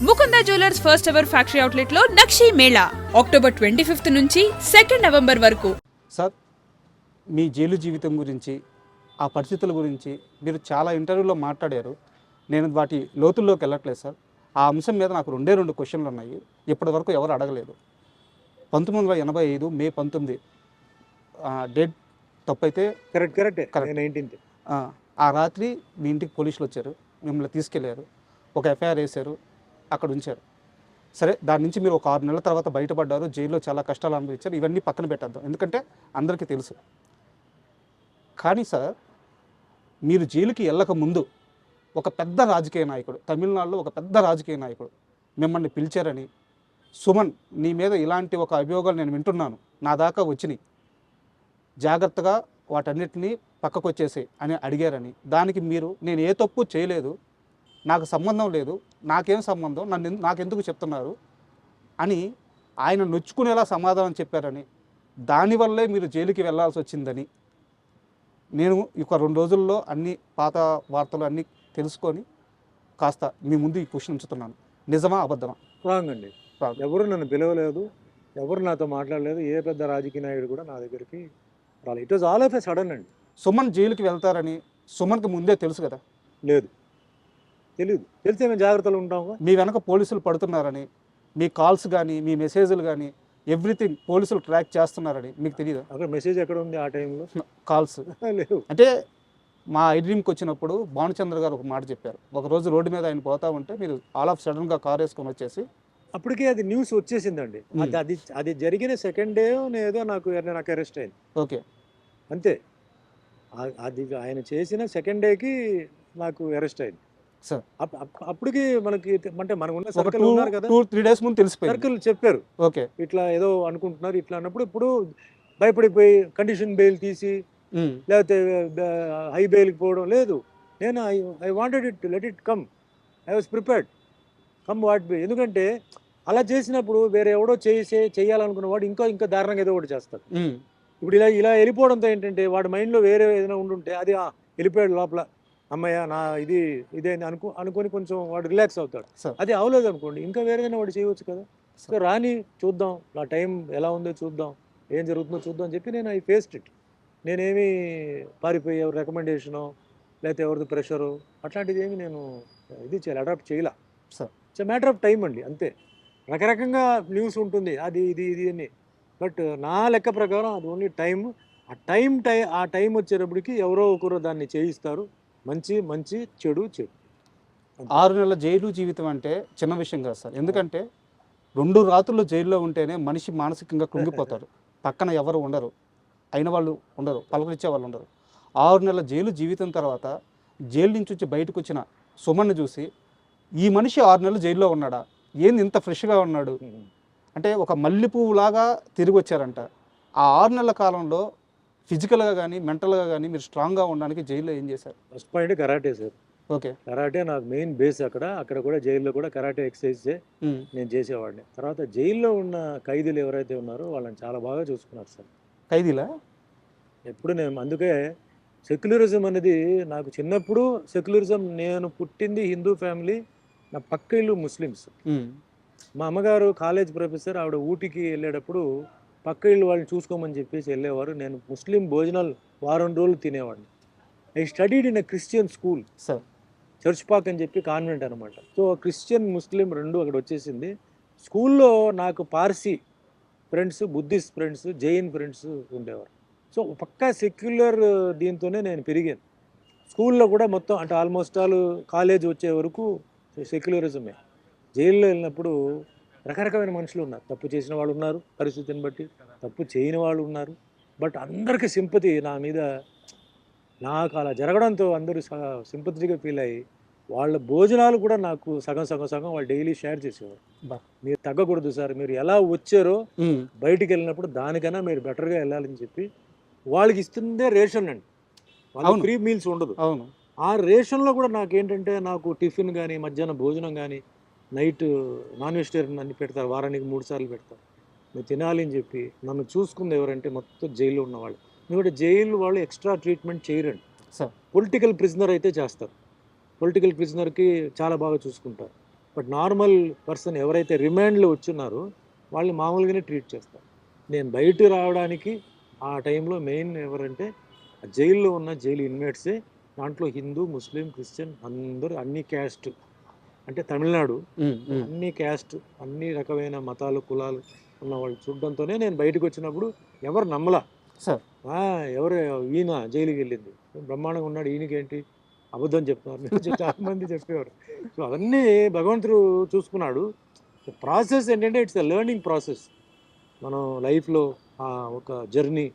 Mukunda jewellers first ever factory అవుట్లెట్లో నక్షి మేళా October twenty fifth నుంచి సెకండ్ నవంబర్ వరకు. సార్ మీ జైలు జీవితం గురించి ఆ పరిస్థితుల గురించి మీరు చాలా ఇంటర్వ్యూలో మాట్లాడారు. నేను వాటి లోతుల్లోకి వెళ్ళట్లేదు సార్. ఆ అంశం మీద నాకు రెండే రెండు క్వశ్చన్లు ఉన్నాయి. ఇప్పటి వరకు ఎవరు అడగలేదు. పంతొమ్మిది వందల ఎనభై ఐదు మే పంతొమ్మిది ఆ, డేట్ తప్పైతే కరెక్ట్ కరెక్టే. Correct. నైన్టీన్త్. ఆ, ఆ రాత్రి మీ ఇంటికి పోలీసులు వచ్చారు. మిమ్మల్ని తీసుకెళ్ళారు. ఒక ఎఫ్ఐఆర్ వేశారు. అక్కడ ఉంచారు సరే దాని నుంచి మీరు ఒక ఆరు నెలల తర్వాత బయటపడ్డారు జైల్లో చాలా కష్టాలు అనుభవించారు ఇవన్నీ పక్కన పెట్టేద్దాం. ఎందుకంటే అందరికీ తెలుసు. కానీ సార్ మీరు జైలుకి వెళ్ళక ముందు ఒక పెద్ద రాజకీయ నాయకుడు తమిళనాడులో ఒక పెద్ద రాజకీయ నాయకుడు మిమ్మల్ని పిలిచారని సుమన్ నీ మీద ఇలాంటి ఒక అభియోగాలు నేను వింటున్నాను నా దాకా వచ్చినాయి. జాగ్రత్తగా వాటన్నిటిని పక్కకు వచ్చేసి అని అడిగారని. దానికి మీరు నేను ఏ తప్పు చేయలేదు నాకు సంబంధం లేదు నాకేం సంబంధం నన్ను నాకెందుకు చెప్తున్నారు? అని ఆయన నొచ్చుకునేలా సమాధానం చెప్పారని దానివల్లే మీరు జైలుకి వెళ్ళాల్సి వచ్చిందని నేను ఒక రెండు రోజుల్లో అన్ని పాత వార్తలు అన్నీ తెలుసుకొని కాస్త మీ ముందు ఈ క్వశ్చన్ ఉంచుతున్నాను. నిజమా అబద్ధమా? రాంగ్. అండి. ఎవరు నన్ను పిలవలేదు ఎవరు నాతో మాట్లాడలేదు ఏ పెద్ద రాజకీయ నాయుడు కూడా నా దగ్గరికి రాలేదు. It was all of a sudden అండి. సుమన్ జైలుకి వెళ్తారని సుమన్కి ముందే తెలుసు కదా? లేదు. తెలియదు తెలిస్తే మేము జాగ్రత్తలు ఉంటాము. మీ వెనక పోలీసులు పడుతున్నారని మీ కాల్స్ కానీ మీ మెసేజ్లు కానీ ఎవ్రీథింగ్ పోలీసులు ట్రాక్ చేస్తున్నారని మీకు తెలియదా అక్కడ మెసేజ్ ఎక్కడ ఉంది ఆ టైంలో? కాల్స్. లేవు. అంటే మా ఐడ్రీమ్కి వచ్చినప్పుడు భానుచంద్ర గారు ఒక మాట చెప్పారు. ఒక రోజు రోడ్డు మీద ఆయన పోతా ఉంటే మీరు ఆల్ ఆఫ్ సడన్గా కార్ వేసుకొని వచ్చేసి అప్పటికే అది న్యూస్ వచ్చేసిందండి. అది అది అది జరిగిన సెకండ్ డే ఏదో నాకు నాకు అరెస్ట్ అయింది. ఓకే. అంతే. అది ఆయన చేసిన సెకండ్ డేకి నాకు అరెస్ట్ అయింది. సార్. అప్పటికి మనకి అంటే మనకు ఉన్న సర్కిల్ ఉన్నారు కదా. టూ త్రీ డేస్ ముందు తెలిసిపోయింది. సర్కిల్ చెప్పారు. ఓకే. ఇట్లా ఏదో అనుకుంటున్నారు ఇట్లా అన్నప్పుడు ఇప్పుడు భయపడిపోయి కండిషన్ బెయిల్ తీసి లేకపోతే హై బెయిల్కి పోవడం లేదు. నేను I I wanted it let it come. I was prepared. Come what be. ఎందుకంటే అలా చేసినప్పుడు వేరే ఎవడో చేసే చేయాలనుకున్న వాడు ఇంకా ఇంకా దారుణంగా ఏదో ఒకటి చేస్తాడు. ఉమ్, ఇప్పుడు ఇలా ఇలా వెళ్ళిపోవడంతో ఏంటంటే వాడి మైండ్లో వేరే ఏదైనా ఉండుంటే అది వెళ్ళిపోయాడు లోపల. అమ్మయ్య నా ఇది ఇదే అనుకో అనుకొని కొంచెం వాడు రిలాక్స్ అవుతాడు. అది అవలేదు అనుకోండి ఇంకా వేరేదైనా వాడు చేయవచ్చు కదా. సో. రాని చూద్దాం నా టైం ఎలా ఉందో చూద్దాం ఏం జరుగుతుందో చూద్దాం అని చెప్పి నేను ఐ ఫేస్డ్ ఇట్. నేనేమి పారిపోయి ఎవరి రికమెండేషను లేకపోతే ఎవరిది ప్రెషరు అట్లాంటిది ఏమి నేను ఇది చేయాలి అడాప్ట్ చేయాల? Sir. It's matter of time అండి అంతే. రకరకంగా న్యూస్ ఉంటుంది అది ఇది ఇది అని. బట్ నా లెక్క ప్రకారం అది ఓన్లీ టైం ఆ టైం టై ఆ టైం వచ్చేటప్పటికి ఎవరో ఒకరు దాన్ని చేయిస్తారు. మంచి మంచి చెడు చెడు. ఆరు నెలల జైలు జీవితం అంటే చిన్న విషయం కాదు సార్. ఎందుకంటే రెండు రాత్రులు జైల్లో ఉంటేనే మనిషి మానసికంగా కృంగిపోతాడు. పక్కన ఎవరు ఉండరు. అయిన వాళ్ళు ఉండరు. పలకరించే వాళ్ళు ఉండరు. ఆరు నెలల జైలు జీవితం తర్వాత జైలు నుంచి వచ్చి బయటకు వచ్చిన సుమన్ను చూసి ఈ మనిషి ఆరు నెలలు జైల్లో ఉన్నాడా? ఏంది ఇంత ఫ్రెష్గా ఉన్నాడు? అంటే ఒక మల్లెపువ్వులాగా తిరిగి వచ్చారంట. ఆ ఆరు నెలల కాలంలో ఫిజికల్గా కానీ మెంటల్గా కానీ మీరు స్ట్రాంగ్గా ఉండడానికి జైల్లో ఏం చేశారు? First point karate sir. Okay. Karate నాకు మెయిన్ బేస్ అక్కడ. అక్కడ కూడా జైల్లో కూడా కరాటే ఎక్సర్సైజ్ నేను చేసేవాడిని. తర్వాత జైల్లో ఉన్న ఖైదీలు ఎవరైతే ఉన్నారో వాళ్ళని చాలా బాగా చూసుకున్నారు సార్. ఖైదీలా? ఎప్పుడు నేను అందుకే సెక్యులరిజం అనేది నాకు చిన్నప్పుడు సెక్యులరిజం నేను పుట్టింది హిందూ ఫ్యామిలీ నా పక్క ఇల్లు ముస్లిమ్స్. మా అమ్మగారు కాలేజ్ ప్రొఫెసర్ ఆవిడ ఊటీకి వెళ్ళేటప్పుడు పక్క ఇల్లు వాళ్ళని చూసుకోమని చెప్పేసి వెళ్ళేవారు. నేను ముస్లిం భోజనాలు వారం రోజులు తినేవాడిని. I studied in a Christian school. Sir. Church park అని చెప్పి కాన్వెంట్ అనమాట సో క్రిస్టియన్ ముస్లిం రెండు అక్కడ వచ్చేసింది. స్కూల్లో నాకు Parsi friends Buddhist friends Jain friends ఉండేవారు. సో పక్కా సెక్యులర్ దీంతోనే నేను పెరిగాను. స్కూల్లో కూడా మొత్తం అంటే ఆల్మోస్ట్ ఆల్ కాలేజ్ వచ్చే వరకు సెక్యులరిజమే. జైల్లో వెళ్ళినప్పుడు రకరకమైన మనుషులు ఉన్నారు. తప్పు చేసిన వాళ్ళు ఉన్నారు పరిస్థితిని బట్టి తప్పు చేయని వాళ్ళు ఉన్నారు. బట్ అందరికీ సింపతి నా మీద నాకు అలా జరగడంతో అందరూ సింపతిగా ఫీల్ అయ్యి వాళ్ళ భోజనాలు కూడా నాకు సగం సగం సగం వాళ్ళు డైలీ షేర్ చేసేవారు. మీరు తగ్గకూడదు సార్ మీరు ఎలా వచ్చారో బయటికి వెళ్ళినప్పుడు దానికన్నా మీరు బెటర్గా వెళ్ళాలని చెప్పి వాళ్ళకి ఇస్తుందే రేషన్ అండి. వాళ్ళకి. ఫ్రీ మీల్స్ ఉండదు. అవును. ఆ రేషన్లో కూడా నాకు ఏంటంటే నాకు టిఫిన్ కానీ మధ్యాహ్నం భోజనం కానీ నైట్ నాన్ వెజిటేరియన్ అన్ని పెడతారు వారానికి మూడు సార్లు పెడతారు. మీరు తినాలి అని చెప్పి నన్ను చూసుకుంది ఎవరంటే మొత్తం జైల్లో ఉన్నవాళ్ళు. ఎందుకంటే జైలు వాళ్ళు ఎక్స్ట్రా ట్రీట్మెంట్ చేయరండి. సార్. పొలిటికల్ ప్రిజనర్ అయితే చేస్తారు. పొలిటికల్ ప్రిజనర్కి చాలా బాగా చూసుకుంటారు. బట్ నార్మల్ పర్సన్ ఎవరైతే రిమాండ్లో వచ్చున్నారో వాళ్ళని మామూలుగానే ట్రీట్ చేస్తారు. నేను బయట రావడానికి ఆ టైంలో మెయిన్ ఎవరంటే జైల్లో ఉన్న జైలు ఇన్మేట్సే దాంట్లో హిందూ ముస్లిం క్రిస్టియన్ అందరూ అన్ని క్యాస్ట్ అంటే తమిళనాడు. అన్ని క్యాస్ట్ అన్ని రకమైన మతాలు కులాలు ఉన్న వాళ్ళు చూడడంతోనే నేను బయటకు వచ్చినప్పుడు ఎవరు నమ్మలా. ఎవరు ఈయన జైలుకి వెళ్ళింది. బ్రహ్మాండంగా ఉన్నాడు ఈయనకేంటి? అబద్ధం చెప్తున్నారు. చాలా మంది చెప్పేవారు. సో అవన్నీ భగవంతుడు చూసుకున్నాడు. ప్రాసెస్ ఏంటంటే ఇట్స్ ఎ లెర్నింగ్ ప్రాసెస్ మనం లైఫ్లో ఒక జర్నీ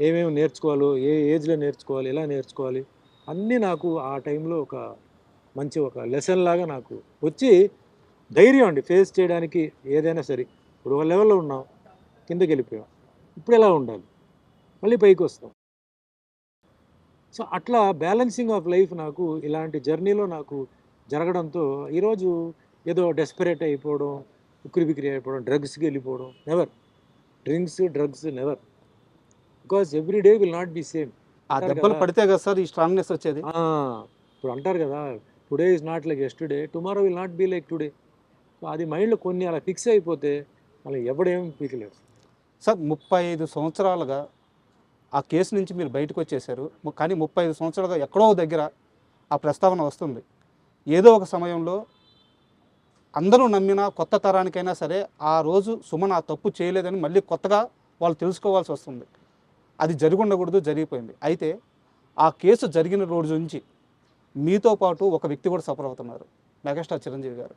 ఏమేమి నేర్చుకోవాలో ఏ ఏజ్లో నేర్చుకోవాలి ఎలా నేర్చుకోవాలి అన్నీ నాకు ఆ టైంలో ఒక మంచి ఒక లెసన్ లాగా నాకు వచ్చి ధైర్యం అండి. ఫేస్ చేయడానికి ఏదైనా సరే. ఇప్పుడు ఒక లెవెల్లో ఉన్నాం. కిందకి వెళ్ళిపోయాం. ఇప్పుడు ఎలా ఉండాలి? మళ్ళీ పైకి వస్తాం. సో అట్లా బ్యాలెన్సింగ్ ఆఫ్ లైఫ్ నాకు ఇలాంటి జర్నీలో నాకు జరగడంతో ఈరోజు ఏదో డెస్పరేట్ అయిపోవడం ఉక్కిరి బిక్కిరి అయిపోవడం డ్రగ్స్కి వెళ్ళిపోవడం never drinks drugs never because every day will not be same ఆ దెబ్బలు. పడితే కదా సార్ ఈ స్ట్రాంగ్నెస్ వచ్చేది? ఇప్పుడు అంటారు కదా today is not like yesterday tomorrow will not be like today so అది మైండ్లో కొన్ని అలా ఫిక్స్ అయిపోతే మళ్ళీ ఎవడేం పీకలేడు సార్ ముప్పై ఐదు సంవత్సరాలుగా ఆ కేసు నుంచి మీరు బయటకు వచ్చేసారు. కానీ ముప్పై ఐదు సంవత్సరాలుగా ఎక్కడో దగ్గర ఆ ప్రస్తావన వస్తుంది. ఏదో ఒక సమయంలో అందరూ నమ్మిన కొత్త తరానికైనా సరే ఆ రోజు సుమన్ ఆ తప్పు చేయలేదని మళ్ళీ కొత్తగా వాళ్ళు తెలుసుకోవాల్సి వస్తుంది. అది జరిగి ఉండకూడదు జరిగిపోయింది. అయితే ఆ కేసు జరిగిన రోజు నుంచి మీతో పాటు ఒక వ్యక్తి కూడా సఫర్ అవుతున్నారు. మెగాస్టార్ చిరంజీవి గారు.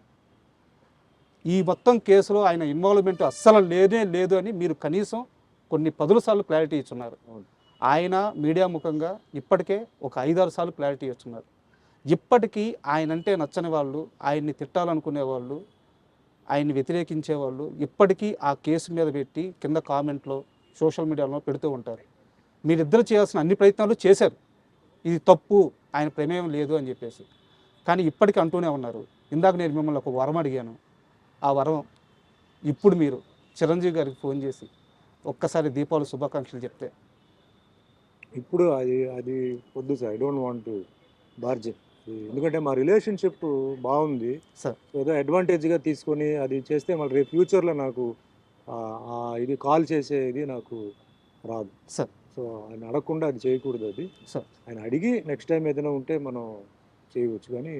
ఈ మొత్తం కేసులో ఆయన ఇన్వాల్వ్మెంట్ అస్సలు లేనే లేదు అని మీరు కనీసం కొన్ని పదుల సార్లు క్లారిటీ ఇచ్చున్నారు. ఆయన మీడియా ముఖంగా ఇప్పటికే ఒక ఐదారు సార్లు క్లారిటీ ఇచ్చున్నారు ఇప్పటికీ ఆయన అంటే నచ్చని వాళ్ళు ఆయన్ని తిట్టాలనుకునే వాళ్ళు ఆయన్ని వ్యతిరేకించే వాళ్ళు ఇప్పటికీ ఆ కేసు మీద పెట్టి కింద కామెంట్లో సోషల్ మీడియాలో పెడుతూ ఉంటారు. మీరిద్దరు చేయాల్సిన అన్ని ప్రయత్నాలు చేశారు. ఇది తప్పు. ఆయన ప్రమేయం లేదు అని చెప్పేసి. కానీ ఇప్పటికీ అంటూనే ఉన్నారు. ఇందాక నేను మిమ్మల్ని ఒక వరం అడిగాను. ఆ వరం ఇప్పుడు మీరు చిరంజీవి గారికి ఫోన్ చేసి ఒక్కసారి దీపావళి శుభాకాంక్షలు చెప్తే. ఇప్పుడు అది అది వద్దు sir. I don't want to bargain ఎందుకంటే మా రిలేషన్షిప్ బాగుంది. సార్. ఏదో అడ్వాంటేజ్గా తీసుకొని అది చేస్తే మళ్ళీ రేపు ఫ్యూచర్లో నాకు ఇది కాల్ చేసే ఇది నాకు రాదు. సార్. సో ఆయన అడగకుండా అది చేయకూడదు అది. సార్. ఆయన అడిగి నెక్స్ట్ టైం ఏదైనా ఉంటే మనం చేయవచ్చు కానీ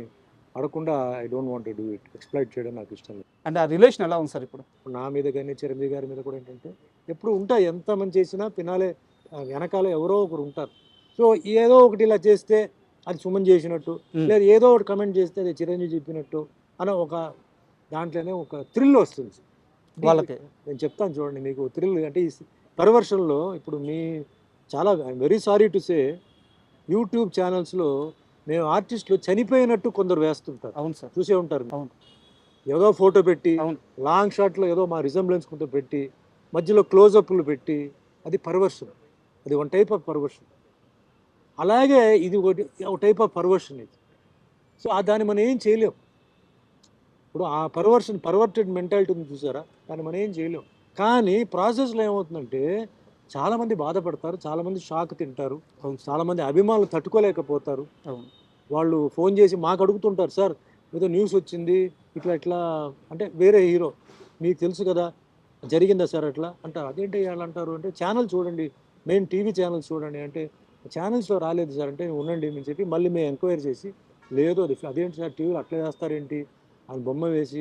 అడగకుండా I don't want do it exploit చేయడం నాకు ఇష్టం లేదు. అంటే ఆ రిలేషన్ ఎలా ఉంది సార్ ఇప్పుడు? ఇప్పుడు నా మీద కానీ చిరంజీవి గారి మీద కూడా ఏంటంటే ఎప్పుడు ఉంటాయి ఎంత మంది చేసినా పినాలే ఆ, వెనకాల ఎవరో ఒకరు ఉంటారు. సో ఏదో ఒకటి ఇలా చేస్తే అది సుమన్ చేసినట్టు. లేదా ఏదో ఒకటి కమెంట్ చేస్తే అది చిరంజీవి చెప్పినట్టు అన్న ఒక దాంట్లోనే ఒక థ్రిల్ వస్తుంది. వాళ్ళకి. నేను చెప్తాను చూడండి మీకు థ్రిల్ అంటే ఈ పర్వర్షన్లో ఇప్పుడు మీ చాలా I'm very sorry to say YouTube ఛానల్స్లో మేము ఆర్టిస్టులు చనిపోయినట్టు కొందరు వేస్తుంటారు. అవును సార్. చూసే ఉంటారు. అవును. ఏదో ఫోటో పెట్టి అవును. లాంగ్ షాట్లో ఏదో మా రిజంబ్లెన్స్ కొంత పెట్టి మధ్యలో క్లోజప్లు పెట్టి అది పర్వర్షన్ అది వన్ టైప్ ఆఫ్ పర్వర్షన్ అలాగే ఇది ఒకటి ఒక టైప్ ఆఫ్ పర్వర్షన్ ఇది. సో ఆ దాన్ని మనం ఏం చేయలేం. ఇప్పుడు ఆ పర్వర్షన్ పర్వర్టెడ్ మెంటాలిటీ ఉంది చూసారా? దాన్ని మనం ఏం చేయలేం. కానీ ప్రాసెస్లో ఏమవుతుందంటే చాలామంది బాధపడతారు చాలామంది షాక్ తింటారు చాలామంది అభిమానులు తట్టుకోలేకపోతారు. వాళ్ళు ఫోన్ చేసి మాకు అడుగుతుంటారు సార్ ఏదో న్యూస్ వచ్చింది ఇట్లా ఇట్లా అంటే వేరే హీరో మీకు తెలుసు కదా జరిగిందా సార్ అట్లా? అంటారు. అదేంటి వాళ్ళు అంటారు? అంటే ఛానల్ చూడండి మెయిన్ టీవీ ఛానల్స్ చూడండి. అంటే ఛానల్స్లో రాలేదు సార్ అంటే ఉండండి అని చెప్పి మళ్ళీ మేము ఎంక్వైరీ చేసి లేదు అది అదేంటి సార్ టీవీలో అట్లా చేస్తారేంటి? అని బొమ్మ వేసి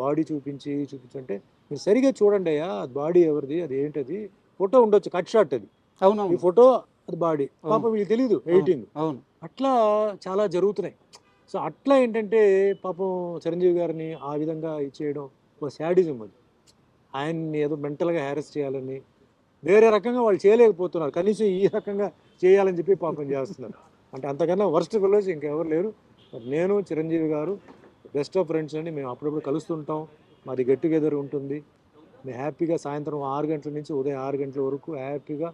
బాడీ చూపించి చూపించి అంటే మీరు సరిగా చూడండి అయ్యా అది బాడీ ఎవరిది అది ఏంటది? ఫోటో ఉండొచ్చు కట్ షాట్ అది. అవును ఈ ఫోటో అది బాడీ పాప వీళ్ళకి తెలియదు ఎయిటింగ్ అవును. అట్లా చాలా జరుగుతున్నాయి. సో అట్లా ఏంటంటే పాపం చిరంజీవి గారిని ఆ విధంగా ఇచ్చేయడం ఒక శాడిజం అది. ఆయన్ని ఏదో మెంటల్గా హ్యారెస్ చేయాలని వేరే రకంగా వాళ్ళు చేయలేకపోతున్నారు. కనీసం ఈ రకంగా చేయాలని చెప్పి పాపం చేస్తున్నారు. అంటే అంతకన్నా వర్స్ట్ ఫెలోస్ ఇంకెవరు లేరు. నేను చిరంజీవి గారు బెస్ట్ ఆఫ్ ఫ్రెండ్స్ అండి మేము అప్పుడప్పుడు కలుస్తుంటాం. మాది గెట్ టుగెదర్ ఉంటుంది. మేము హ్యాపీగా సాయంత్రం ఆరు గంటల నుంచి ఉదయం ఆరు గంటల వరకు హ్యాపీగా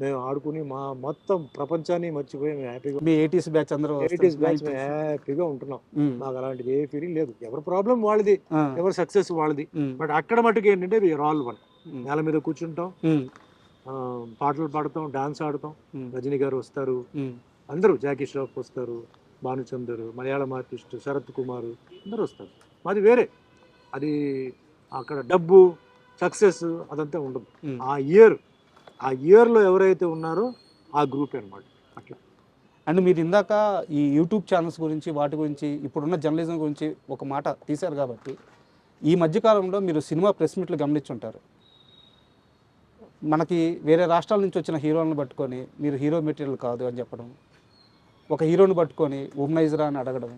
మేము ఆడుకుని మా మొత్తం ప్రపంచాన్ని మర్చిపోయి మేము హ్యాపీగా మీ ఎయిటీస్ బ్యాచ్ అందరూ ఎయిటీస్ బ్యాచ్. మేము హ్యాపీగా ఉంటున్నాం. మాకు అలాంటిది ఏ ఫీలింగ్ లేదు. ఎవరి ప్రాబ్లం వాళ్ళది ఎవరి సక్సెస్ వాళ్ళది. బట్ అక్కడ మటుకు ఏంటంటే వీఆర్ ఆల్ వన్ నేల మీద కూర్చుంటాం. పాటలు పాడతాం డాన్స్ ఆడతాం. రజనీ గారు వస్తారు. అందరూ జాకీ ష్రాఫ్ వస్తారు భానుచందర్ మలయాళం ఆర్టిస్ట్ శరత్ కుమార్ అందరూ వస్తారు. అది వేరే. అది అక్కడ డబ్బు సక్సెస్ అదంతా ఉండదు. ఆ ఇయర్ ఆ ఇయర్లో ఎవరైతే ఉన్నారో ఆ గ్రూప్ అన్నమాట అట్లా. అండ్ మీరు ఇందాక ఈ యూట్యూబ్ ఛానల్స్ గురించి వాటి గురించి ఇప్పుడున్న జర్నలిజం గురించి ఒక మాట తీశారు కాబట్టి ఈ మధ్యకాలంలో మీరు సినిమా ప్రెస్ మీట్లు గమనించుంటారు. మనకి వేరే రాష్ట్రాల నుంచి వచ్చిన హీరోలను పట్టుకొని మీరు హీరో మెటీరియల్ కాదు అని చెప్పడం ఒక హీరోని పట్టుకొని ఉమ్నైజరా అని అడగడం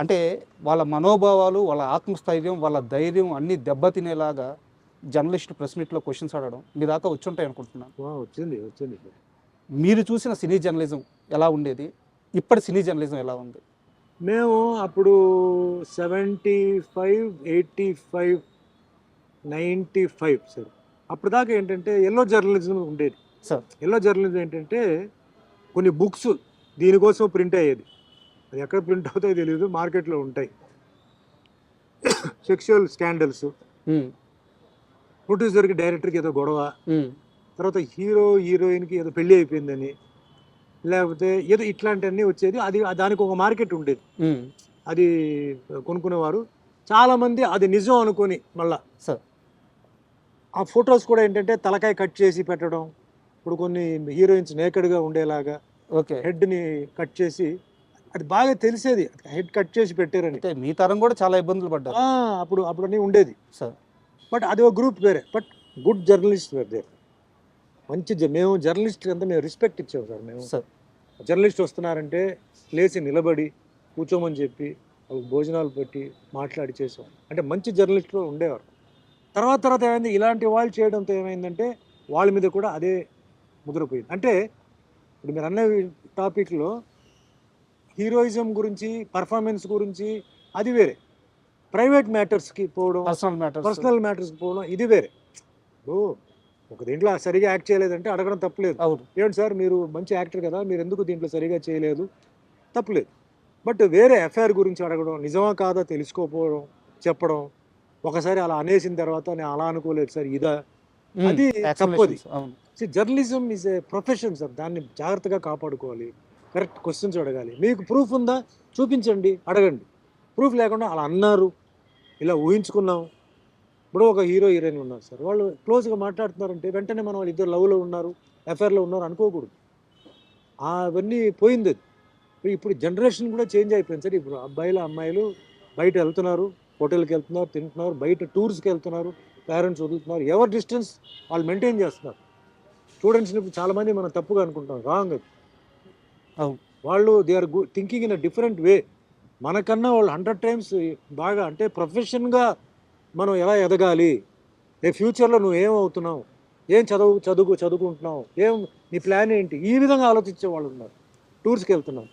అంటే వాళ్ళ మనోభావాలు వాళ్ళ ఆత్మస్థైర్యం వాళ్ళ ధైర్యం అన్నీ దెబ్బతినేలాగా జర్నలిస్ట్ ప్రెస్ మీట్లో క్వశ్చన్స్ అడగడం మీ దాకా వచ్చి ఉంటాయి అనుకుంటున్నాను వచ్చింది వచ్చింది. మీరు చూసిన సినీ జర్నలిజం ఎలా ఉండేది? ఇప్పటి సినీ జర్నలిజం ఎలా ఉంది? మేము అప్పుడు seventy five eighty five ninety five sir. అప్పుడు దాకా ఏంటంటే ఎల్లో జర్నలిజం ఉండేది. సార్. ఎల్లో జర్నలిజం ఏంటంటే కొన్ని బుక్స్ దీనికోసం ప్రింట్ అయ్యేది. అది ఎక్కడ ప్రింట్ అవుతాయో తెలియదు మార్కెట్లో ఉంటాయి. సెక్షువల్ స్కాండల్స్ ప్రొడ్యూసర్కి డైరెక్టర్కి ఏదో గొడవ. తర్వాత హీరో హీరోయిన్కి ఏదో పెళ్ళి అయిపోయిందని. లేకపోతే ఏదో ఇట్లాంటివన్నీ వచ్చేది. అది దానికి ఒక మార్కెట్ ఉండేది. అది కొనుక్కునేవారు. చాలామంది అది నిజం అనుకొని మళ్ళా సార్. ఆ ఫొటోస్ కూడా ఏంటంటే తలకాయ కట్ చేసి పెట్టడం. ఇప్పుడు కొన్ని హీరోయిన్స్ నేకెడ్గా ఉండేలాగా ఓకే. హెడ్ని కట్ చేసి అది బాగా తెలిసేది. హెడ్ కట్ చేసి పెట్టారని. అంటే మీ తరం కూడా చాలా ఇబ్బందులు పడ్డారు. అప్పుడు అప్పుడు అన్నీ ఉండేది. సార్. బట్ అది ఒక గ్రూప్ వేరే. But good journalist were there. మంచి మేము జర్నలిస్ట్ అంతా మేము రెస్పెక్ట్ ఇచ్చాము సార్ మేము. సార్. జర్నలిస్ట్ వస్తున్నారంటే లేచి నిలబడి కూర్చోమని చెప్పి భోజనాలు పెట్టి మాట్లాడి చేసాం అంటే మంచి జర్నలిస్టులు ఉండేవారు. తర్వాత తర్వాత ఏమైంది? ఇలాంటి వాళ్ళు చేయడంతో ఏమైందంటే వాళ్ళ మీద కూడా అదే ముద్రపోయింది అంటే ఇప్పుడు మీరు అన్న టాపిక్లో హీరోయిజం గురించి పర్ఫార్మెన్స్ గురించి అది వేరే. ప్రైవేట్ మ్యాటర్స్కి పోవడం పర్సనల్ మ్యాటర్స్. పర్సనల్ మ్యాటర్స్కి పోవడం ఇది వేరే. ఓ ఒక దీంట్లో సరిగా యాక్ట్ చేయలేదంటే అడగడం తప్పలేదు. అవును. ఏంటి సార్ మీరు మంచి యాక్టర్ కదా మీరు ఎందుకు దీంట్లో సరిగా చేయలేదు? తప్పులేదు. బట్ వేరే ఎఫ్ఐఆర్ గురించి అడగడం నిజమా కాదా తెలుసుకోకపోవడం చెప్పడం ఒకసారి అలా అనేసిన తర్వాత నేను అలా అనుకోలేదు సార్ ఇదా. అది తప్పది. Journalism is a profession sir. దాన్ని జాగ్రత్తగా కాపాడుకోవాలి. కరెక్ట్ క్వశ్చన్స్ అడగాలి. మీకు ప్రూఫ్ ఉందా? చూపించండి అడగండి. ప్రూఫ్ లేకుండా అలా అన్నారు. ఇలా ఊహించుకున్నాం. ఇప్పుడు ఒక హీరో హీరోయిన్ ఉన్నారు సార్. వాళ్ళు క్లోజ్గా మాట్లాడుతున్నారంటే వెంటనే మనం వాళ్ళు ఇద్దరు లవ్లో ఉన్నారు ఎఫ్ఐఆర్లో ఉన్నారు అనుకోకూడదు. అవన్నీ పోయింది. అది ఇప్పుడు- జనరేషన్ కూడా చేంజ్ అయిపోయింది సార్. ఇప్పుడు అబ్బాయిలు అమ్మాయిలు బయట వెళ్తున్నారు హోటల్కి వెళ్తున్నారు తింటున్నారు బయట టూర్స్కి వెళ్తున్నారు పేరెంట్స్ వదులుతున్నారు. ఎవరి డిస్టెన్స్ వాళ్ళు మెయింటైన్ చేస్తున్నారు. స్టూడెంట్స్ని ఇప్పుడు చాలామంది మనం తప్పుగా అనుకుంటాం. రాంగ్ అది. వాళ్ళు they are thinking in a different way మనకన్నా వాళ్ళు హండ్రెడ్ టైమ్స్ బాగా అంటే ప్రొఫెషన్గా మనం ఎలా ఎదగాలి? రేపు ఫ్యూచర్లో నువ్వు ఏం అవుతున్నావు? ఏం చదువు చదువు చదువుకుంటున్నావు? ఏం నీ ప్లాన్ ఏంటి? ఈ విధంగా ఆలోచించే వాళ్ళు ఉన్నారు. టూర్స్కి వెళ్తున్నాం.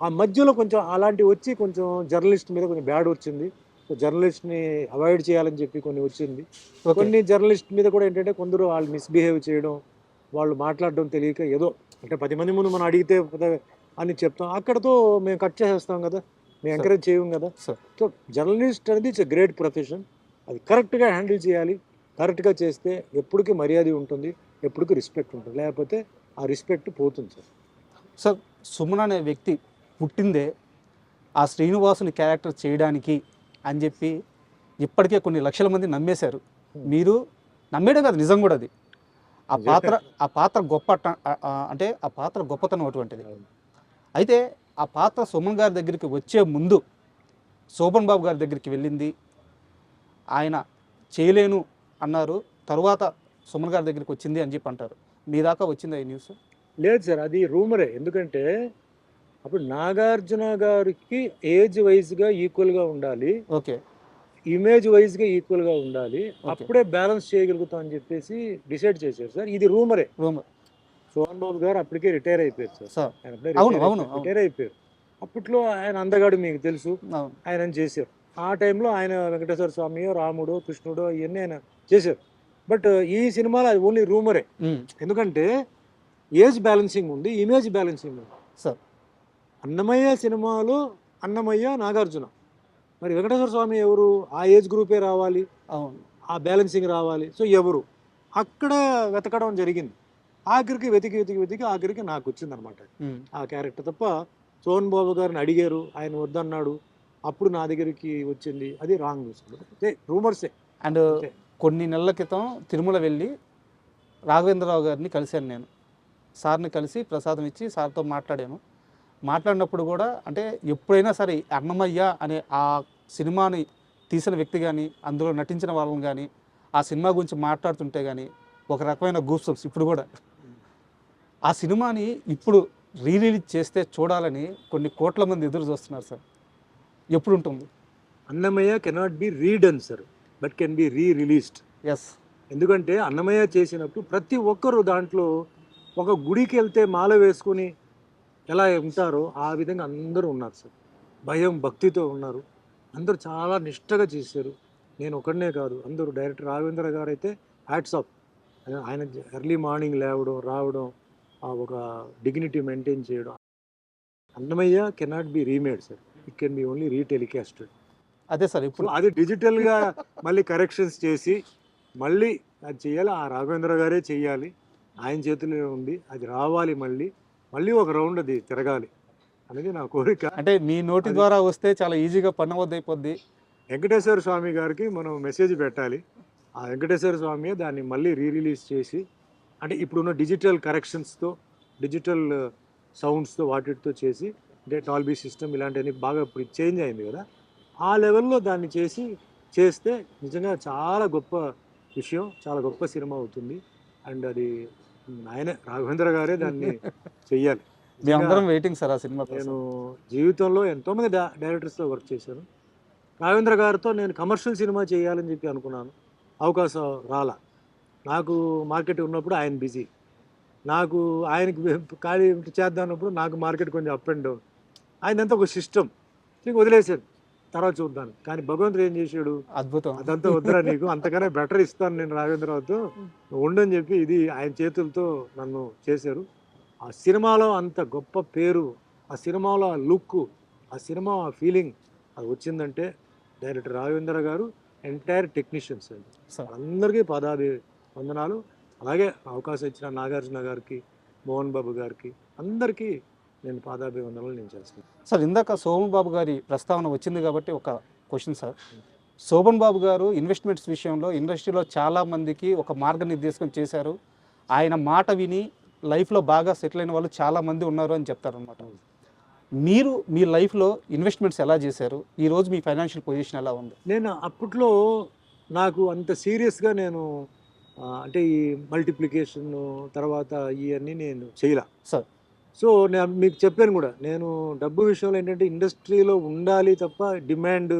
ఆ మధ్యలో కొంచెం అలాంటివి వచ్చి కొంచెం జర్నలిస్ట్ మీద కొంచెం బ్యాడ్ వచ్చింది. సో జర్నలిస్ట్ని అవాయిడ్ చేయాలని చెప్పి కొన్ని వచ్చింది. కొన్ని జర్నలిస్ట్ మీద కూడా ఏంటంటే కొందరు వాళ్ళు మిస్బిహేవ్ చేయడం వాళ్ళు మాట్లాడడం తెలియక ఏదో అంటే పది మంది ముందు మనం అడిగితే అని చెప్తాం. అక్కడతో మేము కట్ చేసేస్తాం కదా. మేము ఎంకరేజ్ చేయం కదా. సో జర్నలిస్ట్ అనేది ఇట్స్ గ్రేట్ ప్రొఫెషన్. అది కరెక్ట్గా హ్యాండిల్ చేయాలి. కరెక్ట్గా చేస్తే ఎప్పటికీ మర్యాద ఉంటుంది. ఎప్పటికీ రెస్పెక్ట్ ఉంటుంది. లేకపోతే ఆ రెస్పెక్ట్ పోతుంది సార్. సార్ సుమన్ అనే వ్యక్తి పుట్టిందే ఆ శ్రీనివాసుని క్యారెక్టర్ చేయడానికి అని చెప్పి ఇప్పటికే కొన్ని లక్షల మంది నమ్మేశారు. మీరు నమ్మేయడం కాదు. నిజం కూడా అది. ఆ. పాత్ర ఆ పాత్ర గొప్ప అంటే ఆ పాత్ర గొప్పతనం అటువంటిది. అయితే ఆ పాత్ర సుమన్ గారి దగ్గరికి వచ్చే ముందు శోభన్ బాబు గారి దగ్గరికి వెళ్ళింది. ఆయన చేయలేను అన్నారు. తరువాత సుమన్ గారి దగ్గరికి వచ్చింది అని చెప్పి అంటారు. మీ దాకా వచ్చింది ఈ న్యూస్? లేదు సార్ అది రూమరే. ఎందుకంటే అప్పుడు నాగార్జున గారికి ఏజ్ వైజ్గా ఈక్వల్గా ఉండాలి. ఓకే. ఇమేజ్ వైజ్గా ఈక్వల్గా ఉండాలి. అప్పుడే బ్యాలెన్స్ చేయగలుగుతాం అని చెప్పేసి డిసైడ్ చేశారు సార్. ఇది రూమరే రూమ్ సోహన్ బాబు గారు అప్పటికే రిటైర్ అయిపోయారు సార్. ఆయన. రిటైర్ అయిపోయారు. అప్పట్లో ఆయన అందగాడు మీకు తెలుసు. ఆయన చేశారు. ఆ టైంలో ఆయన వెంకటేశ్వర స్వామి రాముడు కృష్ణుడు ఇవన్నీ ఆయన చేశారు. బట్ ఈ సినిమాలో అది ఓన్లీ రూమరే ఉమ్, ఎందుకంటే ఏజ్ బ్యాలెన్సింగ్ ఉంది ఇమేజ్ బ్యాలెన్సింగ్ ఉంది. సార్. అన్నమయ్య సినిమాలో అన్నమయ్య నాగార్జున. మరి వెంకటేశ్వర స్వామి ఎవరు? ఆ ఏజ్ గ్రూపే రావాలి. అవును. ఆ బ్యాలెన్సింగ్ రావాలి. సో ఎవరు? అక్కడ వెతకడం జరిగింది. ఆఖరికి వెతికి వెతికి వెతికి ఆఖరికి నాకు వచ్చింది అనమాట ఆ క్యారెక్టర్ తప్ప సోహన్ బాబు గారిని అడిగారు. ఆయన వద్దన్నాడు. అప్పుడు నా దగ్గరికి వచ్చింది. అది రాంగ్ రూమర్సే. అండ్. కొన్ని నెలల క్రితం తిరుమల వెళ్ళి రాఘవేంద్రరావు గారిని కలిశాను నేను. సార్ని కలిసి ప్రసాదం ఇచ్చి సార్తో మాట్లాడాను. మాట్లాడినప్పుడు కూడా అంటే ఎప్పుడైనా సరే అన్నమయ్య అనే ఆ సినిమాని తీసిన వ్యక్తి కానీ అందులో నటించిన వాళ్ళని కానీ ఆ సినిమా గురించి మాట్లాడుతుంటే కానీ ఒక రకమైన గూప్సమ్స్ ఇప్పుడు కూడా. ఆ సినిమాని ఇప్పుడు రీ రిలీజ్ చేస్తే చూడాలని కొన్ని కోట్ల మంది ఎదురు చూస్తున్నారు సార్. ఎప్పుడు ఉంటుంది Annamayya cannot be redone sir but can be re released yes ఎందుకంటే అన్నమయ్య చేసినప్పుడు ప్రతి ఒక్కరు దాంట్లో ఒక గుడికి వెళ్తే మాల వేసుకుని ఎలా ఉంటారో ఆ విధంగా అందరూ ఉన్నారు సార్. భయం భక్తితో ఉన్నారు. అందరూ చాలా నిష్టగా చేశారు. నేను ఒకడనే కాదు అందరూ డైరెక్టర్ రాఘవేంద్ర గారు అయితే హ్యాట్స్ ఆఫ్ ఆయన ఎర్లీ మార్నింగ్ లేవడం రావడం ఆ ఒక డిగ్నిటీ మెయింటైన్ చేయడం. Annamayya cannot be remade sir it can be only retelecasted అదే సార్ ఇప్పుడు అది డిజిటల్గా మళ్ళీ కరెక్షన్స్ చేసి మళ్ళీ అది చేయాలి ఆ రాఘవేంద్ర గారే చెయ్యాలి ఆయన చేతిలో ఉంది అది రావాలి మళ్ళీ. మళ్ళీ ఒక రౌండ్ అది తిరగాలి. అనేది నా కోరిక. అంటే మీ నోటి ద్వారా వస్తే చాలా ఈజీగా పని అవద్దు అయిపోద్ది వెంకటేశ్వర స్వామి గారికి మనం మెసేజ్ పెట్టాలి. ఆ వెంకటేశ్వర స్వామి దాన్ని మళ్ళీ రీ రిలీజ్ చేసి అంటే ఇప్పుడున్న డిజిటల్ కరెక్షన్స్తో డిజిటల్ సౌండ్స్తో వాటితో చేసి అంటే టాల్బీ సిస్టమ్ ఇలాంటివన్నీ బాగా ఇప్పుడు చేంజ్ అయింది కదా. ఆ లెవెల్లో దాన్ని చేసి చేస్తే నిజంగా చాలా గొప్ప విషయం చాలా గొప్ప సినిమా అవుతుంది. అండ్ అది ఆయనే రాఘవేంద్ర గారే దాన్ని చెయ్యాలి. మేమందరం వెయిటింగ్ సార్ ఆ సినిమా నేను జీవితంలో ఎంతోమంది డై డైరెక్టర్స్తో వర్క్ చేశాను. రాఘవేంద్ర గారితో నేను కమర్షియల్ సినిమా చేయాలని చెప్పి అనుకున్నాను. అవకాశం రాలా. నాకు మార్కెట్ ఉన్నప్పుడు ఆయన బిజీ నాకు ఆయనకి ఖాళీ చేద్దాం అన్నప్పుడు నాకు మార్కెట్ కొంచెం అప్ అండ్ డౌన్ ఆయనంతా ఒక సిస్టమ్ నీకు వదిలేశాను. తర్వాత చూద్దాం కానీ భగవంతుడు ఏం చేశాడు? అద్భుతం. అదంతా వద్దురా నీకు. అంతకన్నా బెటర్ ఇస్తాను నేను రాఘవేంద్రరావుతో నువ్వు ఉండని చెప్పి ఇది ఆయన చేతులతో నన్ను చేశారు. ఆ సినిమాలో అంత గొప్ప పేరు ఆ సినిమాలో ఆ లుక్ ఆ సినిమా ఆ ఫీలింగ్ అది వచ్చిందంటే డైరెక్టర్ రాఘవేంద్ర గారు ఎంటైర్ టెక్నీషియన్స్ అండి సార్. అందరికీ పదాభి వందనాలు అలాగే అవకాశం ఇచ్చిన నాగార్జున గారికి మోహన్ బాబు గారికి అందరికీ నేను పాదాభి వందనాలు నేను చేస్తాను సార్ ఇందాక శోభన్ బాబు గారి ప్రస్తావన వచ్చింది కాబట్టి ఒక క్వశ్చన్ సార్. శోభన్ బాబు గారు ఇన్వెస్ట్మెంట్స్ విషయంలో ఇండస్ట్రీలో చాలా మందికి ఒక మార్గనిర్దేశం చేశారు. ఆయన మాట విని లైఫ్లో బాగా సెటిల్ అయిన వాళ్ళు చాలా మంది ఉన్నారు అని చెప్తారనమాట మీరు మీ లైఫ్లో ఇన్వెస్ట్మెంట్స్ ఎలా చేశారు? ఈ రోజు మీ ఫైనాన్షియల్ పొజిషన్ ఎలా ఉంది? నేను అప్పట్లో నాకు అంత సీరియస్గా నేను అంటే ఈ మల్టిప్లికేషన్ తర్వాత ఇవన్నీ నేను చేయలే. సార్. సో నేను మీకు చెప్పాను కూడా నేను డబ్బు విషయంలో ఏంటంటే ఇండస్ట్రీలో ఉండాలి తప్ప డిమాండ్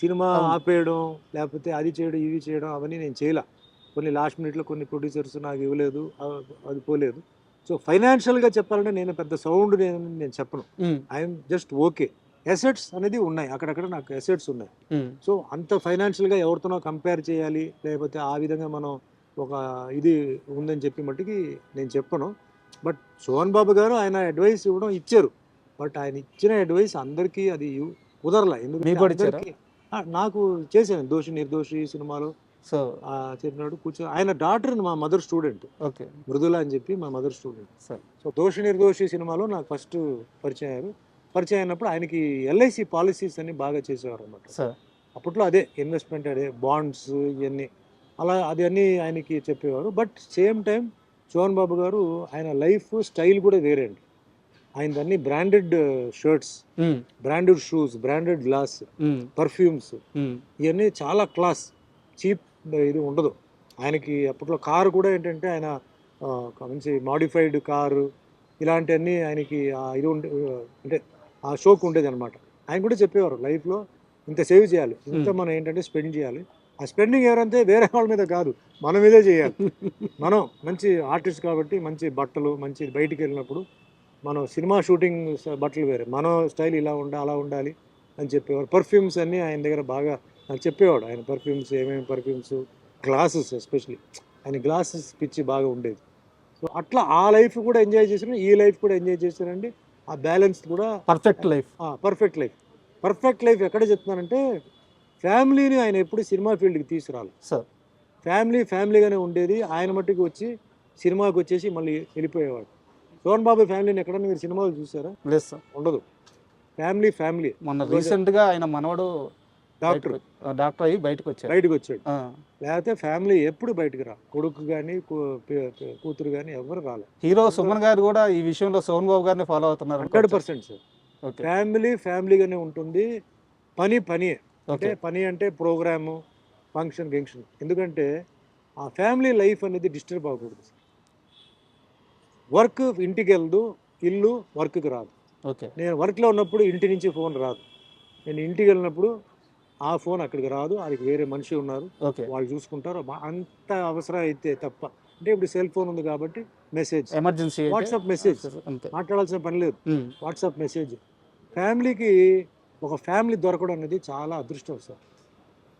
సినిమా. ఆపేయడం లేకపోతే అది చేయడం ఇవి చేయడం అవన్నీ నేను చేయలే. కొన్ని లాస్ట్ మినిట్లో కొన్ని ప్రొడ్యూసర్స్ నాకు ఇవ్వలేదు అది పోలేదు. సో ఫైనాన్షియల్గా చెప్పాలంటే నేను పెద్ద సౌండ్ నేను నేను చెప్పను. ఐఎమ్ జస్ట్ ఓకే ఎసెట్స్ అనేది ఉన్నాయి. అక్కడక్కడ నాకు ఎసెట్స్ ఉన్నాయి. సో అంత ఫైనాన్షియల్గా ఎవరితోనో కంపేర్ చేయాలి లేకపోతే ఆ విధంగా మనం ఒక ఇది ఉందని చెప్పి మట్టుకి నేను చెప్పను. బట్ సోహన్ బాబు గారు ఆయన అడ్వైస్ ఇవ్వడం ఇచ్చారు. బట్ ఆయన ఇచ్చిన అడ్వైస్ అందరికీ అది కుదరలే. ఎందుకంటే నాకు చేశాను దోషి నిర్దోషి సినిమాలో. సో ఆ, చెప్పినాడు కూర్చో ఆయన డాక్టర్ మా మదర్ స్టూడెంట్ ఓకే. మృదుల అని చెప్పి మా mother student sir. So Doshi Nirdoshi సినిమాలో నాకు ఫస్ట్ పరిచయం అయ్యారు. పరిచయం అయినప్పుడు ఆయనకి ఎల్ఐసి పాలసీస్ అన్ని బాగా చేసేవారు అనమాట సార్. అప్పట్లో అదే ఇన్వెస్ట్మెంట్ అదే బాండ్స్ ఇవన్నీ అలా అది అన్నీ ఆయనకి చెప్పేవారు. But same time Chohan Babu garu ఆయన లైఫ్ స్టైల్ కూడా వేరే అండి ఆయన అన్ని branded shirts branded shoes branded glass perfumes ఇవన్నీ చాలా క్లాస్ చీప్ ఇది ఉండదు. ఆయనకి అప్పట్లో కారు కూడా ఏంటంటే ఆయన మంచి మాడిఫైడ్ కారు ఇలాంటివన్నీ ఆయనకి ఇది ఉండే అంటే ఆ షోక్ ఉండేది అనమాట ఆయన కూడా చెప్పేవారు లైఫ్లో ఇంత సేవ్ చేయాలి ఇంత. మనం ఏంటంటే స్పెండ్ చేయాలి. ఆ స్పెండింగ్ ఎవరంటే వేరే వాళ్ళ మీద కాదు మన మీదే చేయాలి. మనం మంచి ఆర్టిస్ట్ కాబట్టి మంచి బట్టలు మంచి బయటికి వెళ్ళినప్పుడు మనం సినిమా షూటింగ్ బట్టలు వేరే మన స్టైల్ ఇలా ఉండాలి అలా ఉండాలి అని చెప్పేవారు. పర్ఫ్యూమ్స్ అన్నీ ఆయన దగ్గర బాగా నాకు చెప్పేవాడు ఆయన పర్ఫ్యూమ్స్ ఏమేమి పర్ఫ్యూమ్స్ గ్లాసెస్ ఎస్పెషలీ ఆయన గ్లాసెస్ పిచ్చి బాగా ఉండేది. సో అట్లా ఆ లైఫ్ కూడా ఎంజాయ్ చేశాను ఈ లైఫ్ కూడా ఎంజాయ్ చేశానండి. ఆ బ్యాలెన్స్ కూడా perfect life perfect life perfect life ఎక్కడ చెప్తున్నానంటే ఫ్యామిలీని ఆయన ఎప్పుడు సినిమా ఫీల్డ్కి తీసుకురాలి సార్ ఫ్యామిలీ ఫ్యామిలీగానే ఉండేది. ఆయన మట్టుకు వచ్చి సినిమాకి వచ్చేసి మళ్ళీ వెళ్ళిపోయేవాడు. సోహన్ బాబు ఫ్యామిలీని ఎక్కడన్నా మీరు సినిమాలు చూసారా? లేదు సార్ ఉండదు. Family family. మొన్న రోజు- రీసెంట్గా ఆయన మనవడు డాక్టర్. డాక్టర్ అయ్యి బయటకు వచ్చారు. బయటకు వచ్చాడు. లేకపోతే ఫ్యామిలీ ఎప్పుడు బయటకు రా? కొడుకు కానీ కూతురు కానీ ఎవరు రాలేదు హీరో సుమన్ గారు కూడా ఈ విషయంలో సోన్ బాబు గారిని ఫాలో అవుతున్నారు హండ్రెడ్ పర్సెంట్ సార్. ఫ్యామిలీ ఫ్యామిలీగానే ఉంటుంది. పని పని అంటే పని అంటే ప్రోగ్రాము ఫంక్షన్ గంక్షన్. ఎందుకంటే ఆ ఫ్యామిలీ లైఫ్ అనేది డిస్టర్బ్ అవ్వకూడదు వర్క్ ఇంటికి వెళ్దు ఇల్లు వర్క్కి రాదు. ఓకే. నేను వర్క్లో ఉన్నప్పుడు ఇంటి నుంచి ఫోన్ రాదు. నేను ఇంటికి వెళ్ళినప్పుడు ఆ ఫోన్ అక్కడికి రాదు అది వేరే మనిషి ఉన్నారు. వాళ్ళు చూసుకుంటారు. అంత అవసరం అయితే తప్ప. అంటే ఇప్పుడు సెల్ ఫోన్ ఉంది కాబట్టి మెసేజ్. Emergency WhatsApp message. మాట్లాడాల్సిన పని లేదు. WhatsApp message. ఫ్యామిలీకి ఒక ఫ్యామిలీ దొరకడం అనేది చాలా అదృష్టం సార్.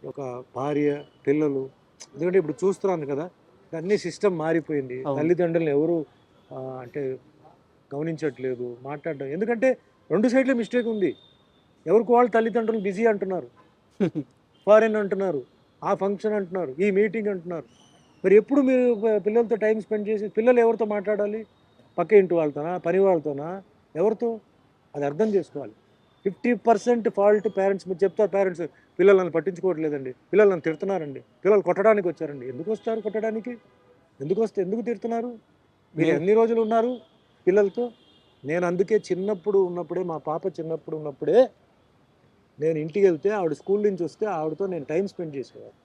ఒక భార్య పిల్లలు. ఎందుకంటే ఇప్పుడు చూస్తున్నాను కదా అన్ని సిస్టమ్ మారిపోయింది. తల్లిదండ్రులను ఎవరు అంటే గమనించట్లేదు మాట్లాడడం. ఎందుకంటే రెండు సైడ్ల మిస్టేక్ ఉంది. ఎవరికి వాళ్ళు తల్లిదండ్రులు బిజీ అంటున్నారు. ఫారెన్ అంటున్నారు ఆ ఫంక్షన్ అంటున్నారు ఈ మీటింగ్ అంటున్నారు. మరి ఎప్పుడు మీరు పిల్లలతో టైం స్పెండ్ చేసి పిల్లలు ఎవరితో మాట్లాడాలి? పక్క ఇంటి వాళ్ళతోనా పని వాళ్ళతోనా? ఎవరితో? అది అర్థం చేసుకోవాలి. ఫిఫ్టీ పర్సెంట్ ఫాల్ట్ పేరెంట్స్ మీరు చెప్తారు పేరెంట్స్ పిల్లలు నన్ను పట్టించుకోవట్లేదండి. పిల్లలు నన్ను తిడుతున్నారండి. పిల్లలు కొట్టడానికి వచ్చారండి. ఎందుకు వస్తారు కొట్టడానికి? ఎందుకు వస్తే ఎందుకు తిడుతున్నారు? మీరు ఎన్ని రోజులు ఉన్నారు పిల్లలతో? నేను అందుకే చిన్నప్పుడు ఉన్నప్పుడే మా పాప చిన్నప్పుడు ఉన్నప్పుడే నేను ఇంటికి వెళ్తే ఆవిడ స్కూల్ నుంచి వస్తే ఆవిడతో నేను టైం స్పెండ్ చేసేవాడు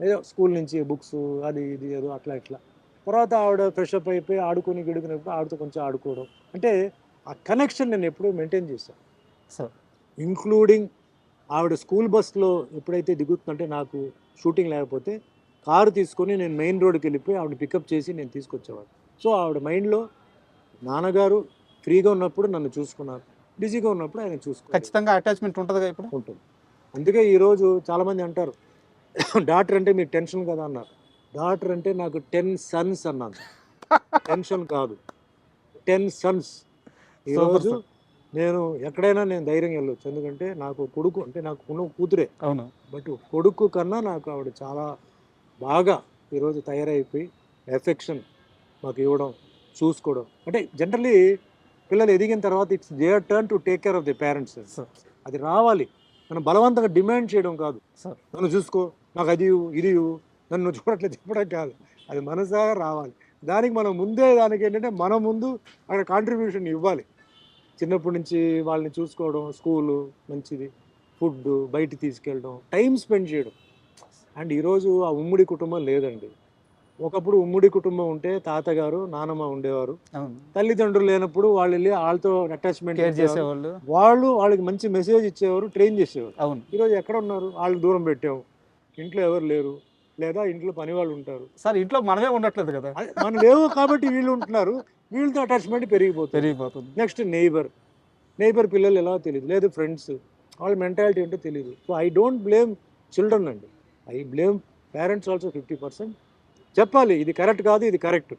ఏదో స్కూల్ నుంచి బుక్స్ అది ఇది ఏదో అట్లా ఇట్లా. తర్వాత ఆవిడ ఫ్రెష్ అప్ అయిపోయి ఆడుకొని గిడుకునేప్పుడు ఆవిడతో కొంచెం ఆడుకోవడం. అంటే ఆ కనెక్షన్ నేను ఎప్పుడూ మెయింటైన్ చేశాను సో ఇంక్లూడింగ్ ఆవిడ స్కూల్ బస్లో ఎప్పుడైతే దిగుతుందంటే నాకు షూటింగ్ లేకపోతే కారు తీసుకొని నేను మెయిన్ రోడ్కి వెళ్ళిపోయి ఆవిడ పికప్ చేసి నేను తీసుకొచ్చేవాడు సో ఆవిడ మైండ్లో నాన్నగారు ఫ్రీగా ఉన్నప్పుడు నన్ను చూసుకున్నారు. బిజీగా ఉన్నప్పుడు ఆయన చూసుకున్నారు ఖచ్చితంగా అటాచ్మెంట్ ఉంటుందిగా ఇప్పుడు? ఉంటుంది. అందుకే ఈరోజు చాలామంది అంటారు డాక్టర్ అంటే మీకు టెన్షన్ కదా అన్నారు. డాక్టర్ అంటే నాకు టెన్ సన్స్ అన్నాను. టెన్షన్ కాదు. టెన్ సన్స్ ఈరోజు. నేను ఎక్కడైనా నేను ధైర్యం వెళ్ళొచ్చు. ఎందుకంటే నాకు కొడుకు అంటే నాకు ఉన్న కూతురే. అవును. బట్ కొడుకు కన్నా నాకు ఆవిడ చాలా బాగా ఈరోజు తయారైపోయి ఎఫెక్షన్ మాకు ఇవ్వడం చూసుకోవడం. అంటే జనరలీ పిల్లలు ఎదిగిన తర్వాత it's their turn to take care of the parents అది రావాలి. మనం బలవంతంగా డిమాండ్ చేయడం కాదు. నన్ను చూసుకో నాకు అది ఇది నన్ను చూడట్లేదు చెప్పడం కాదు. అది మనసాగా రావాలి. దానికి మనం ముందే దానికి ఏంటంటే మనం ముందు అక్కడ కాంట్రిబ్యూషన్ ఇవ్వాలి. చిన్నప్పటి నుంచి వాళ్ళని చూసుకోవడం స్కూలు మంచిది ఫుడ్ బయట తీసుకెళ్ళడం టైం స్పెండ్ చేయడం. అండ్ ఈరోజు ఆ ఉమ్మడి కుటుంబం లేదండి. ఒకప్పుడు ఉమ్మడి కుటుంబం ఉంటే తాతగారు నానమ్మ ఉండేవారు. అవును. తల్లిదండ్రులు లేనప్పుడు వాళ్ళు వెళ్ళి వాళ్ళతో అటాచ్మెంట్ చేసేవాళ్ళు. వాళ్ళు వాళ్ళకి మంచి మెసేజ్ ఇచ్చేవారు ట్రైన్ చేసేవారు. అవును. ఈరోజు ఎక్కడ ఉన్నారు వాళ్ళు దూరం పెట్టాము. ఇంట్లో ఎవరు లేరు. లేదా ఇంట్లో పని వాళ్ళు ఉంటారు. సార్ ఇంట్లో మనమే ఉండట్లేదు కదా? మనం లేవు కాబట్టి వీళ్ళు ఉంటున్నారు. వీళ్ళతో అటాచ్మెంట్ పెరిగిపోతుంది. పెరిగిపోతుంది. నెక్స్ట్ నైబర్ నైబర్ పిల్లలు ఎలా తెలియదు లేదు ఫ్రెండ్స్ వాళ్ళ మెంటాలిటీ ఏంటో తెలియదు so I don't blame children అండి. I blame parents also fifty percent చెప్పాలి ఇది కరెక్ట్ కాదు ఇది కరెక్ట్.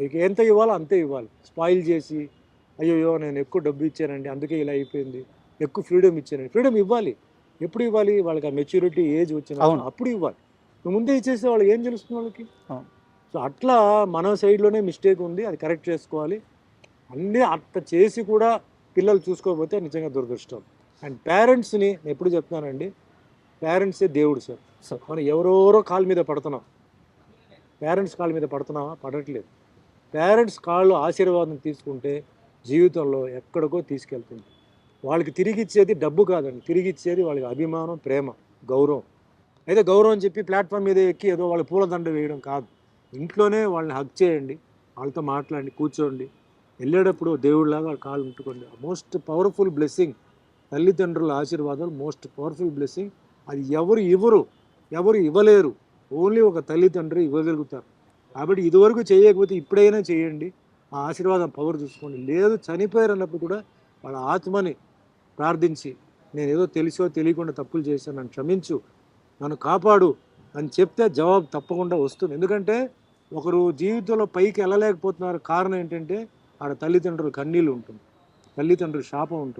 మీకు ఎంత ఇవ్వాలో అంతే ఇవ్వాలి. స్పాయిల్ చేసి అయ్యో నేను ఎక్కువ డబ్బు ఇచ్చానండి అందుకే ఇలా అయిపోయింది. ఎక్కువ ఫ్రీడమ్ ఇచ్చానండి. ఫ్రీడమ్ ఇవ్వాలి. ఎప్పుడు ఇవ్వాలి? వాళ్ళకి ఆ మెచ్యూరిటీ ఏజ్ వచ్చిన. అప్పుడు ఇవ్వాలి. నువ్వు ముందే ఇచ్చేస్తే వాళ్ళకి ఏం తెలుస్తుంది వాళ్ళకి. సో అట్లా మన సైడ్లోనే మిస్టేక్ ఉంది అది కరెక్ట్ చేసుకోవాలి. అన్నీ అట్ట చేసి కూడా పిల్లలు చూసుకోకపోతే నిజంగా దురదృష్టం. అండ్ పేరెంట్స్ని నేను ఎప్పుడు చెప్తున్నానండి పేరెంట్సే దేవుడు సార్. మనం ఎవరెవరో కాళ్ళ మీద పడుతున్నాం. పేరెంట్స్ కాళ్ళ మీద పడుతున్నామా పడట్లేదు. పేరెంట్స్ కాళ్ళు ఆశీర్వాదం తీసుకుంటే జీవితంలో ఎక్కడికో తీసుకెళ్తుంది. వాళ్ళకి తిరిగి ఇచ్చేది డబ్బు కాదండి. తిరిగి ఇచ్చేది వాళ్ళకి అభిమానం ప్రేమ గౌరవం. అయితే గౌరవం అని చెప్పి ప్లాట్ఫామ్ మీద ఎక్కి ఏదో వాళ్ళ పూలదండ వేయడం కాదు. ఇంట్లోనే వాళ్ళని హక్ చేయండి. వాళ్ళతో మాట్లాడండి కూర్చోండి. వెళ్ళేటప్పుడు దేవుడిలాగా వాళ్ళ కాళ్ళు ఉంటుకోండి మోస్ట్ పవర్ఫుల్ బ్లెస్సింగ్ తల్లిదండ్రుల ఆశీర్వాదాలు మోస్ట్ పవర్ఫుల్ బ్లెస్సింగ్ అది ఎవరు ఇవ్వరు ఎవరు ఇవ్వలేరు. ఓన్లీ ఒక తల్లిదండ్రి ఇవ్వగలుగుతారు. కాబట్టి ఇదివరకు చేయకపోతే ఇప్పుడైనా చేయండి. ఆ ఆశీర్వాదం పవర్ చూసుకోండి. లేదు చనిపోయారు అన్నప్పుడు కూడా వాళ్ళ ఆత్మని ప్రార్థించి నేను ఏదో తెలిసో తెలియకుండా తప్పులు చేశాను నన్ను క్షమించు నన్ను కాపాడు అని చెప్తే జవాబు తప్పకుండా వస్తుంది. ఎందుకంటే ఒకరు జీవితంలో పైకి వెళ్ళలేకపోతున్నారు. కారణం ఏంటంటే ఆడ తల్లిదండ్రుల కన్నీళ్ళు ఉంటుంది. తల్లిదండ్రుల శాపం ఉంటుంది.